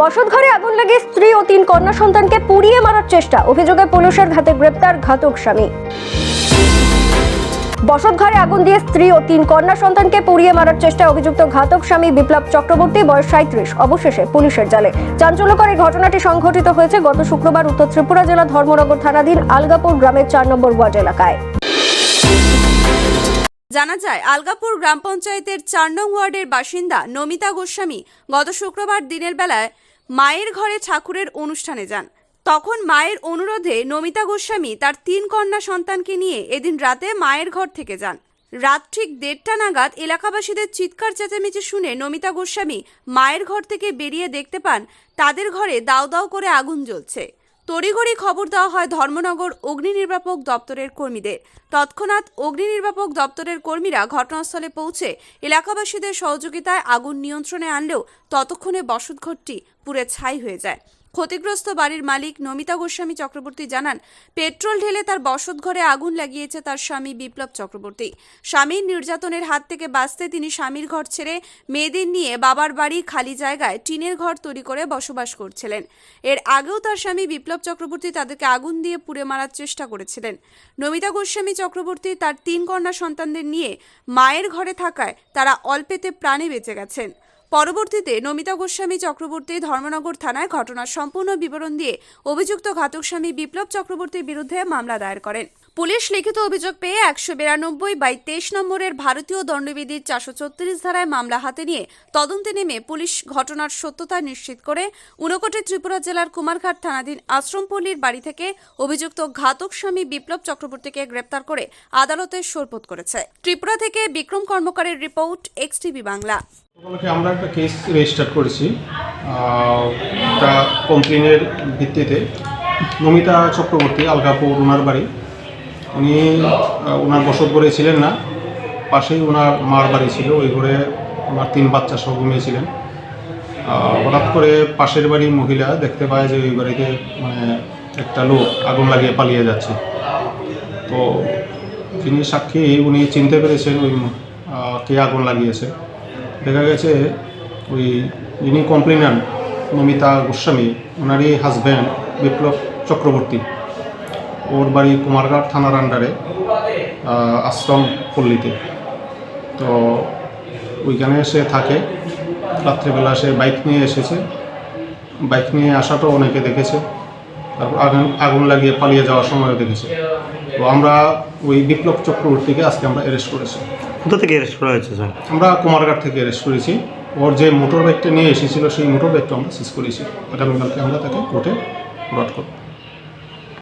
বসতঘরে আগুন লাগে স্ত্রী ও তিন কন্যা সন্তানকে পুড়িয়ে মারার চেষ্টা। অভিযোগে পুলিশের হাতে গ্রেপ্তার ঘাতক স্বামী। বসতঘরে আগুন দিয়ে স্ত্রী ও তিন কন্যা সন্তানকে পুড়িয়ে মারার চেষ্টায় অভিযুক্ত ঘাতক স্বামী বিপ্লব চক্রবর্তী, বয়স সাঁত্রিশ অবশেষে পুলিশের জালে। চাঞ্চল্যকর এই ঘটনাটি সংঘটিত হয়েছে গত শুক্রবার উত্তর ত্রিপুরা জেলা ধর্মনগর থানাধীন আলগাপুর গ্রামের চার নম্বর ওয়ার্ড এলাকায়। জানা যায়, আলগাপুর গ্রাম পঞ্চায়েতের চার নং ওয়ার্ডের বাসিন্দা নমিতা গোস্বামী গত শুক্রবার দিনের বেলায় মায়ের ঘরে ঠাকুরের অনুষ্ঠানে যান। তখন মায়ের অনুরোধে নমিতা গোস্বামী তার তিন কন্যা সন্তানকে নিয়ে এদিন রাতে মায়ের ঘর থেকে যান। রাত ঠিক দেড়টা নাগাদ এলাকাবাসীদের চিৎকার চেঁচামেচি শুনে নমিতা গোস্বামী মায়ের ঘর থেকে বেরিয়ে দেখতে পান, তাদের ঘরে দাও দাও করে আগুন জ্বলছে। তড়িঘড়ি খবর দেওয়া হয় ধর্মনগর অগ্নি নির্বাপক দপ্তরের কর্মীদের। তৎক্ষণাৎ অগ্নি নির্বাপক দপ্তরের কর্মীরা ঘটনাস্থলে পৌঁছে এলাকাবাসীদের সহযোগিতায় আগুন নিয়ন্ত্রণে আনলেও ততক্ষণে বসতঘরটি পুরে ছাই হয়ে যায়। ক্ষতিগ্রস্ত বাড়ির মালিক নমিতা গোস্বামী চক্রবর্তী জানান, পেট্রোল ঢেলে তার বসত ঘরে আগুন লাগিয়েছে তার স্বামী বিপ্লব চক্রবর্তী। স্বামীর নির্যাতনের হাত থেকে বাঁচতে তিনি স্বামীর ঘর ছেড়ে মেয়েদের নিয়ে বাবার বাড়ি খালি জায়গায় টিনের ঘর তৈরি করে বসবাস করছিলেন। এর আগেও তার স্বামী বিপ্লব চক্রবর্তী তাদেরকে আগুন দিয়ে পুড়ে মারার চেষ্টা করেছিলেন। নমিতা গোস্বামী চক্রবর্তী তার তিন কন্যা সন্তানদের নিয়ে মায়ের ঘরে থাকায় তারা অল্পেতে প্রাণে বেঁচে গেছেন। পরবর্তীতে নমিতা গোস্বামী চক্রবর্তী ধর্মনগর থানায় ঘটনার সম্পূর্ণ বিবরণ দিয়ে অভিযুক্ত ঘাতক স্বামী বিপ্লব চক্রবর্তীর বিরুদ্ধে মামলা দায়ের করেন। পুলিশ লিখিত অভিযোগ পেয়ে একশো বিরানব্বই বাই তেইশ নম্বরের ভারতীয় দণ্ডবিধির চারশো ছত্রিশ ধারায় মামলা হাতে নিয়ে তদন্তে নেমে পুলিশ ঘটনার সত্যতা নিশ্চিত করে ঊনকোটি ত্রিপুরা জেলার কুমারঘাট থানাধীন আশ্রমপল্লীর বাড়ি থেকে অভিযুক্ত ঘাতক স্বামী বিপ্লব চক্রবর্তীকে গ্রেপ্তার করে আদালতে সোরপোত করেছে। ত্রিপুরা থেকে বিক্রম কর্মকারের রিপোর্ট এক্সটিভি বাংলা। উপলক্ষে আমরা একটা কেস রেজিস্টার করেছি একটা কমপ্লেনের ভিত্তিতে। নমিতা চক্রবর্তী, আলগাপুর, ওনার বাড়ি। উনি ওনার বসত ঘরে ছিলেন না, পাশেই ওনার মার বাড়ি ছিল, ওই ঘরে ওনার তিন বাচ্চা সহ ঘুমিয়েছিলেন। হঠাৎ করে পাশের বাড়ির মহিলা দেখতে পায় যে ওই বাড়িতে মানে একটা লোক আগুন লাগিয়ে পালিয়ে যাচ্ছে। তো যিনি সাক্ষী, উনি চিনতে পেরেছেন ওই কে আগুন লাগিয়েছে। দেখা গেছে ওই যিনি কমপ্লেনার নমিতা গোস্বামী, ওনারই হাজব্যান্ড বিপ্লব চক্রবর্তী। ওর বাড়ি কুমারঘাট থানার আন্ডারে আশ্রম পল্লীতে। তো ওইখানে সে থাকে। রাত্রেবেলা সে বাইক নিয়ে এসেছে। বাইক নিয়ে আসাটাও অনেকে দেখেছে। তারপর আগুন আগুন লাগিয়ে পালিয়ে যাওয়ার সময়ও দেখেছে। তো আমরা ওই বিপ্লব চক্রবর্তীকে আজকে আমরা অ্যারেস্ট করেছি। কোথা থেকে অ্যারেস্ট করা হয়েছে স্যার আমরা কুমারঘাট থেকে অ্যারেস্ট করেছি। ওর যে মোটর বাইকটা নিয়ে এসেছিল সেই মোটর বাইকটা আমরা সিজ করেছি। আগামীকালকে আমরা তাকে কোর্টে ফরওয়ার্ড করব।